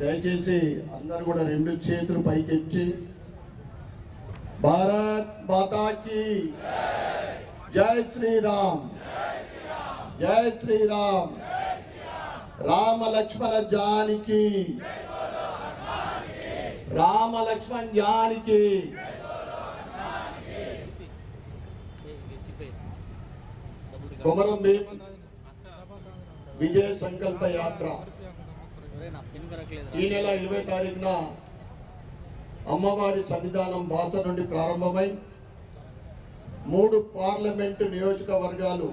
దయచేసి అందరు కూడా రెండు చేతులు పైకెత్తి. భారత్ మాతాకి జై శ్రీరామ్. జై శ్రీరామ్. రామ లక్ష్మణ జానికి. రామ లక్ష్మణ్ జానికి. కొమరం దేవ విజయ సంకల్ప యాత్ర. ఈ నెల ఇరవై తారీఖున అమ్మవారి సన్నిధానం భాష నుండి ప్రారంభమై మూడు పార్లమెంటు నియోజకవర్గాలు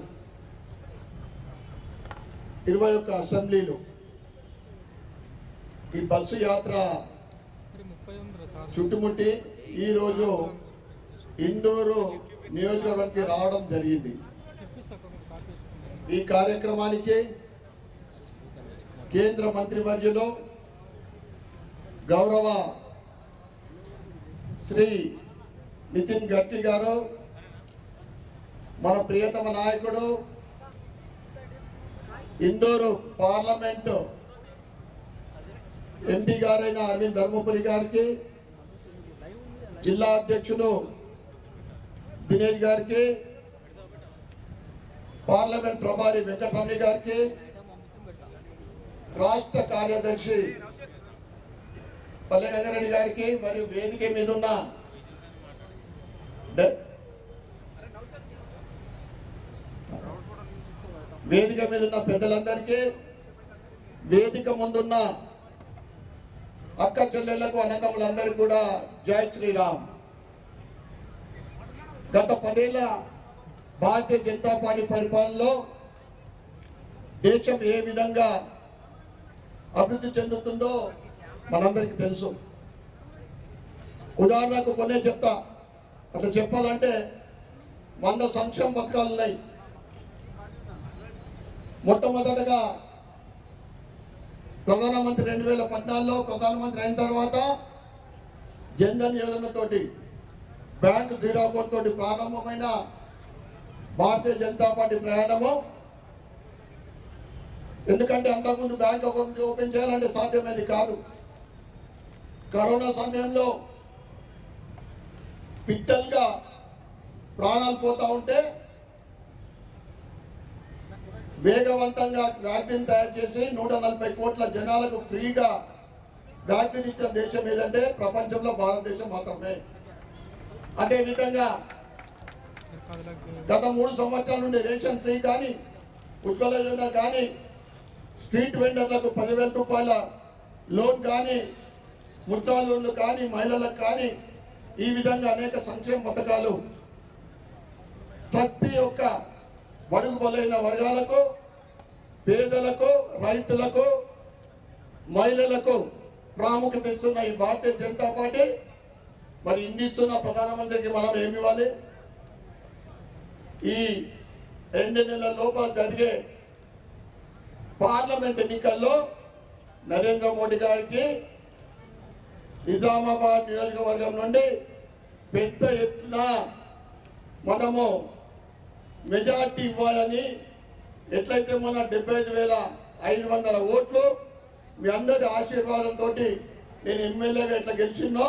ఇరవై ఒక్క అసెంబ్లీలు ఈ బస్సు యాత్ర చుట్టుముట్టి ఈరోజు ఇందూరు నియోజకవర్గానికి రావడం జరిగింది. ఈ కార్యక్రమానికి కేంద్ర మంత్రివర్యులు గౌరవ శ్రీ నితిన్ గడ్కరీ గారు మన ప్రియతమ నాయకుడు ఇందోరు పార్లమెంటు ఎంపీ గారైన అరవింద్ ధర్మపురి గారికి జిల్లా అధ్యక్షులు దినేష్ గారికి పార్లమెంట్ ప్రభారి వెంకటరమణి గారికి రాష్ట్ర కార్యదర్శి పల్లె గంగారెడ్డి గారికి మరియు వేదిక మీద ఉన్న వేదిక మీద ఉన్న పెద్దలందరికీ వేదిక ముందున్న అక్క చెల్లెళ్ళకు అన్నదమ్ములందరికీ కూడా జై శ్రీరామ్. గత పదేళ్ళ భారతీయ జనతా పార్టీ పరిపాలనలో దేశం ఏ విధంగా అభివృద్ధి చెందుతుందో మనందరికీ తెలుసు. ఉదాహరణకు కొనే చెప్తా. అట్లా చెప్పాలంటే వంద సంక్షేమ పథకాలు ఉన్నాయి. మొట్టమొదటగా ప్రధానమంత్రి రెండు వేల పద్నాలుగులో ప్రధానమంత్రి అయిన తర్వాత జన్ధన్ యోజనతోటి బ్యాంక్ జీరో అకౌంట్ తోటి ప్రారంభమైన భారతీయ జనతా పార్టీ ప్రయాణము ఎందుకంటే అంతకుముందు బ్యాంక్ అకౌంట్ ఓపెన్ చేయాలంటే సాధ్యమైనది కాదు. కరోనా సమయంలో పిట్టల్గా ప్రాణాలు పోతా ఉంటే వేగవంతంగా వ్యాక్సిన్ తయారు చేసి నూట నలభై కోట్ల జనాలకు ఫ్రీగా వ్యాక్సిన్ ఇచ్చిన దేశం ఏదంటే ప్రపంచంలో భారతదేశం మాత్రమే. అదేవిధంగా గత మూడు సంవత్సరాల నుండి రేషన్ ఫ్రీ కానీ ఉజ్వల యోజన కానీ స్ట్రీట్ వెండర్లకు పదివేల రూపాయల లోన్ కానీ ముద్రా లోన్లు కానీ మహిళలకు కానీ ఈ విధంగా అనేక సంక్షేమ పథకాలు ప్రతి ఒక్క బడుగు బలైన వర్గాలకు పేదలకు రైతులకు మహిళలకు ప్రాముఖ్యత ఇస్తున్న ఈ భారతీయ జనతా పార్టీ. మరి ఇన్ని ఇస్తున్న ప్రధానమంత్రికి మనం ఏమి ఇవ్వాలి? ఈ రెండు నెలల లోపల జరిగే పార్లమెంట్ ఎన్నికల్లో నరేంద్ర మోడీ గారికి నిజామాబాద్ నియోజకవర్గం నుండి పెద్ద ఎత్తున మనము మెజార్టీ ఇవ్వాలని ఎట్లయితే మన డెబ్బై ఐదు వేల ఐదు వందల ఓట్లు మీ అందరి ఆశీర్వాదంతో నేను ఎమ్మెల్యేగా ఇట్లా గెలిచిన్నో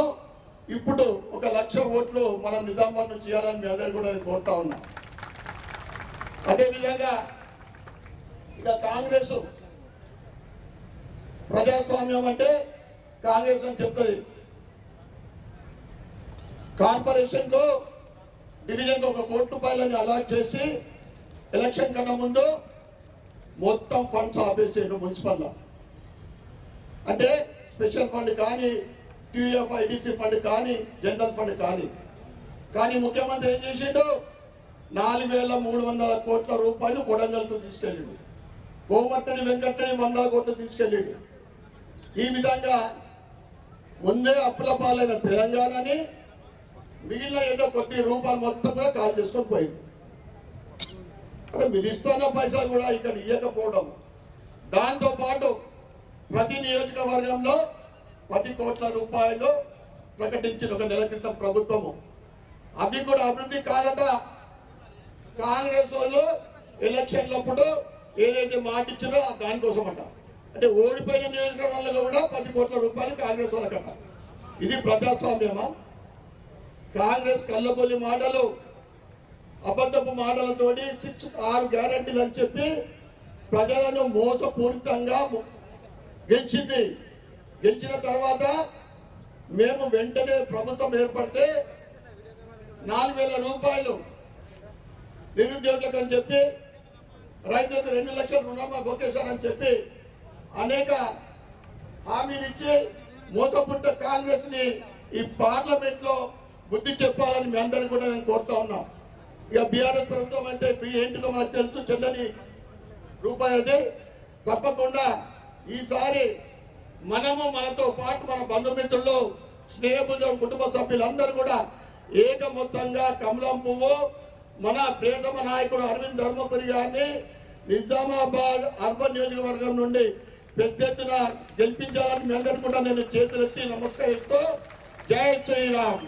ఇప్పుడు ఒక లక్ష ఓట్లు మనం నిజామాబాద్ నుంచి చేయాలని మీ అందరు కూడా నేను కోరుతా ఉన్నా. అదేవిధంగా ఇక కాంగ్రెస్ ప్రజాస్వామ్యం అంటే కాంగ్రెస్ అని చెప్తుంది. కార్పొరేషన్కు డివిజన్కు ఒక కోటి రూపాయలని అలాట్ చేసి ఎలక్షన్ కన్నా ముందు మొత్తం ఫండ్స్ ఆపేసారు మున్సిపల్ అంటే స్పెషల్ ఫండ్ కానీ టీఎఫ్ ఐడిసి ఫండ్ కానీ జనరల్ ఫండ్ కానీ. కానీ ముఖ్యమంత్రి ఏం చేసిండు? నాలుగు వేల మూడు వందల కోట్ల రూపాయలు కొడంగల్కు తీసుకెళ్ళాడు. కోమట్టని వెంకట్టని వందల కోట్లు తీసుకెళ్ళాడు. ఈ విధంగా ముందే అప్పుల పాలైన తెలంగాణని మిగిలిన ఏదో కొద్ది రూపాయలు మొత్తం కూడా కాల్ చేసుకొని పోయింది. అరే మీరు ఇస్తున్న పైసలు కూడా ఇక్కడ ఇవ్వకపోవడం దాంతో పాటు ప్రతి నియోజకవర్గంలో పది కోట్ల రూపాయలు ప్రకటించిన ఒక నెల క్రితం ప్రభుత్వము. అది కూడా అభివృద్ధి కాదట. కాంగ్రెస్ వాళ్ళు ఎలక్షన్లప్పుడు ఏదైతే మాట ఇచ్చారో దానికోసం అంట. అంటే ఓడిపోయిన నియోజకవర్గాల్లో కూడా పది కోట్ల రూపాయలు కాంగ్రెస్ వాళ్ళకట ఇది ప్రజాస్వామ్యమా? కాంగ్రెస్ కళ్ళబొల్లి మాటలు అబద్ధపు మాటలతోటి సిక్స్ ఆరు గ్యారంటీలు అని చెప్పి ప్రజలను మోసపూరితంగా గెలిచింది. గెలిచిన తర్వాత మేము వెంటనే ప్రభుత్వం ఏర్పడితే నాలుగు వేల రూపాయలు నిరుద్యోగులకు అని చెప్పి రైతులకు రెండు లక్షల రుణమాఫీ అని చెప్పి అనేక హామీలు ఇచ్చి మోసపుట్ట కాంగ్రెస్ని ఈ పార్లమెంట్లో బుద్ధి చెప్పాలని మీ అందరిని కూడా నేను కోరుతా ఉన్నా. ఇక బీఆర్ఎస్ ప్రభుత్వం అయితే మీ ఏంటిదో మనకు తెలుసు చెల్లని రూపాయి అది. తప్పకుండా ఈసారి మనము మనతో పాటు మన బంధుమిత్రులు స్నేహబుద్ధం కుటుంబ సభ్యులందరూ కూడా ఏక మొత్తంగా కమలం పువ్వు మన ప్రియతమ నాయకుడు అరవింద్ ధర్మపురి గారిని నిజామాబాద్ అర్బన్ నియోజకవర్గం నుండి పెద్ద ఎత్తున గెలిపించాలని మీ అందరికీ కూడా నేను చేతులెత్తి నమస్కరిస్తూ జై శ్రీరామ్.